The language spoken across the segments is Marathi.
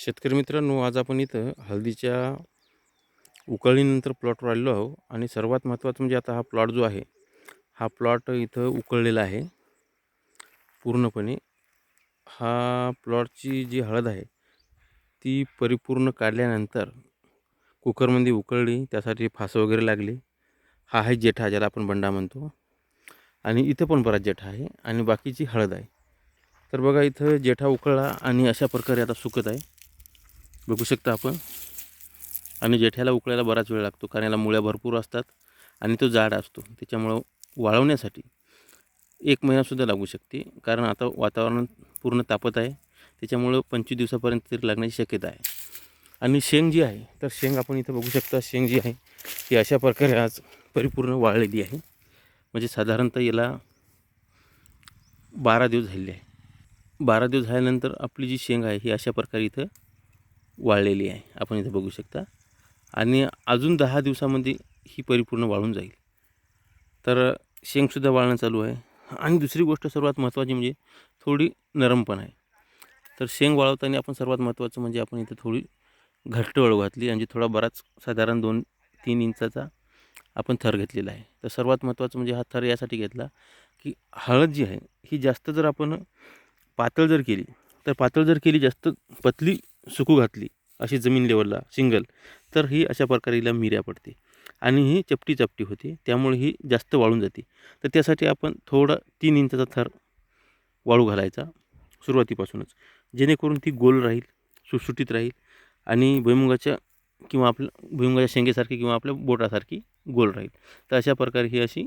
शेतकरी मित्रांनो आज आपण इथं हळदीच्या उकळणीनंतर प्लॉटवर आलेलो आहो आणि सर्वात महत्त्वाचं म्हणजे आता हा प्लॉट जो आहे हा प्लॉट इथं उकळलेला आहे. पूर्णपणे हा प्लॉटची जी हळद आहे ती परिपूर्ण काढल्यानंतर कुकरमध्ये उकळली त्यासाठी फासं वगैरे लागली. हा आहे जेठा ज्याला आपण बंडा म्हणतो. आणि इथं पण बराच जेठा आहे आणि बाकीची हळद आहे. तर बघा इथं जेठा उकळला आणि अशा प्रकारे आता सुकत आहे. बघू शकता आपण. आणि जेठ्याला उकळायला बराच वेळ लागतो कारण याला मुळ्या भरपूर असतात आणि तो जाड असतो. त्याच्यामुळं वाळवण्यासाठी एक महिनासुद्धा लागू शकते कारण आता वातावरण पूर्ण तापत आहे. त्याच्यामुळं पंचवीस दिवसापर्यंत तरी लागण्याची शक्यता आहे. आणि शेंग जी आहे तर शेंग आपण इथं बघू शकता शेंग जी आहे ती अशा प्रकारे आज परिपूर्ण वाळलेली आहे. म्हणजे साधारणतः याला बारा दिवस झालेले आहे. बारा दिवस झाल्यानंतर आपली जी शेंग आहे ही अशा प्रकारे इथं वाळलेली आहे. आपण इथं बघू शकता. आणि अजून दहा दिवसामध्ये ही परिपूर्ण वाळून जाईल. तर शेंगसुद्धा वाळणं चालू आहे. आणि दुसरी गोष्ट सर्वात महत्त्वाची म्हणजे थोडी नरम पण आहे. तर शेंग वाळवताना आपण सर्वात महत्त्वाचं म्हणजे आपण इथं थोडी घट्ट वळू घातली. म्हणजे थोडा बराच साधारण दोन तीन इंचाचा आपण थर घेतलेला आहे. तर सर्वात महत्त्वाचं म्हणजे हा थर यासाठी घेतला की हळद जी आहे ही जास्त जर आपण पातळ जर केली तर पातळ जर केली जास्त पतली सुकू घातली अशी जमीन लेवलला सिंगल तर ही अशा प्रकारे हिला मिऱ्या पडते. आणि ही चपटी चपटी होते. त्यामुळे ही जास्त वाळून जाते. तर त्यासाठी आपण थोडा तीन इंचाचा थर वाळू घालायचा सुरुवातीपासूनच. जेणेकरून ती गोल राहील सुटसुटीत राहील आणि भुईमुगाच्या किंवा आपल्या भुईमुगाच्या शेंगेसारखी किंवा आपल्या बोटासारखी गोल राहील. तर अशा प्रकारे ही अशी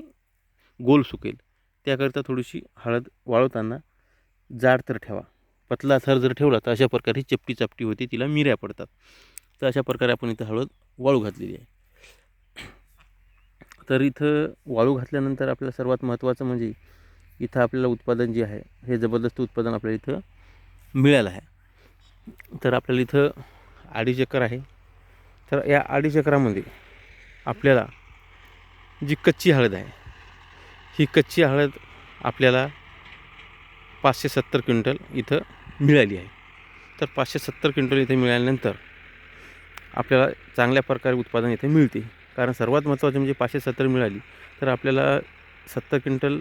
गोल सुकेल. त्याकरिता थोडीशी हळद वाळवताना जाड तर ठेवा. पतला थर जर ठेवला तर अशा प्रकारे चपटी चपटी होती तिला मिऱ्या पडतात. तर अशा प्रकारे आपण इथं हळद वाळू घातलेली आहे. तर इथं वाळू घातल्यानंतर आपल्याला सर्वात महत्त्वाचं म्हणजे इथं आपल्याला उत्पादन जे आहे हे जबरदस्त उत्पादन आपल्याला इथं मिळालं आहे. तर आपल्याला इथं आडी चक्कर आहे. तर या आडी चक्रामध्ये आपल्याला जी कच्ची हळद आहे ही कच्ची हळद आपल्याला पाचशे सत्तर क्विंटल इथं मिळाली आहे. तर पाचशे सत्तर क्विंटल इथे मिळाल्यानंतर आपल्याला चांगल्या प्रकारे उत्पादन इथे मिळते. कारण सर्वात महत्त्वाचं म्हणजे पाचशे सत्तर मिळाली तर आपल्याला सत्तर क्विंटल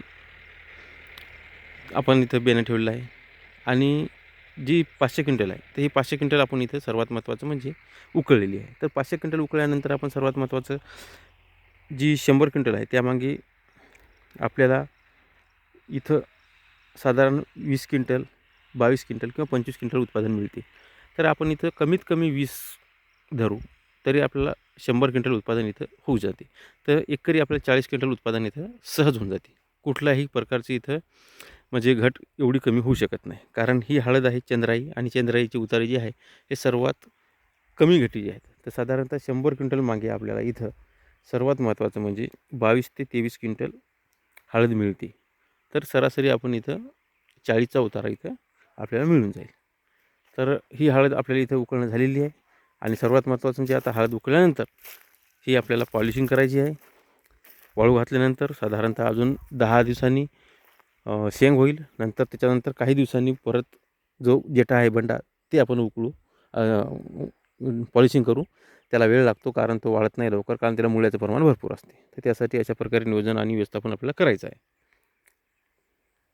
आपण इथं बेणं ठेवलेलं आहे. आणि जी पाचशे क्विंटल आहे तर ही पाचशे क्विंटल आपण इथं सर्वात महत्त्वाचं म्हणजे उकळलेली आहे. तर पाचशे क्विंटल उकळल्यानंतर आपण सर्वात महत्त्वाचं जी शंभर क्विंटल आहे त्यामागे आपल्याला इथं साधारण वीस क्विंटल बावीस क्विंटल किंवा पंचवीस क्विंटल उत्पादन मिळते. तर आपण इथं कमीत कमी वीस धरू तरी आपल्याला शंभर क्विंटल उत्पादन इथं होऊ जाते. तर एकरी आपल्याला चाळीस क्विंटल उत्पादन इथं सहज होऊन जाते. कुठल्याही प्रकारची इथं म्हणजे घट एवढी कमी होऊ शकत नाही. कारण ही हळद आहे चंद्राई आणि चंद्राईची उतारी जी आहे हे सर्वात कमी घटी जी आहेत. तर साधारणतः शंभर क्विंटल मागे आपल्याला इथं सर्वात महत्त्वाचं म्हणजे बावीस ते तेवीस क्विंटल हळद मिळते. तर सरासरी आपण इथं चाळीसचा उतारा इथं आपल्याला मिळून जाईल. तर ही हळद आपल्याला इथं उकळणं झालेली आहे. आणि सर्वात महत्त्वाचं म्हणजे आता हळद उकळल्यानंतर ही आपल्याला पॉलिशिंग करायची आहे. वाळू घातल्यानंतर साधारणतः अजून दहा दिवसांनी शेंग होईल. नंतर त्याच्यानंतर काही दिवसांनी परत जो जेठा आहे बंडा ते आपण उकळू पॉलिशिंग करू. त्याला वेळ लागतो कारण तो वाळत नाही लवकर कारण त्याला मुळ्याचं प्रमाण भरपूर असते. तर त्यासाठी अशा प्रकारे नियोजन आणि व्यवस्थापन आपल्याला करायचं आहे.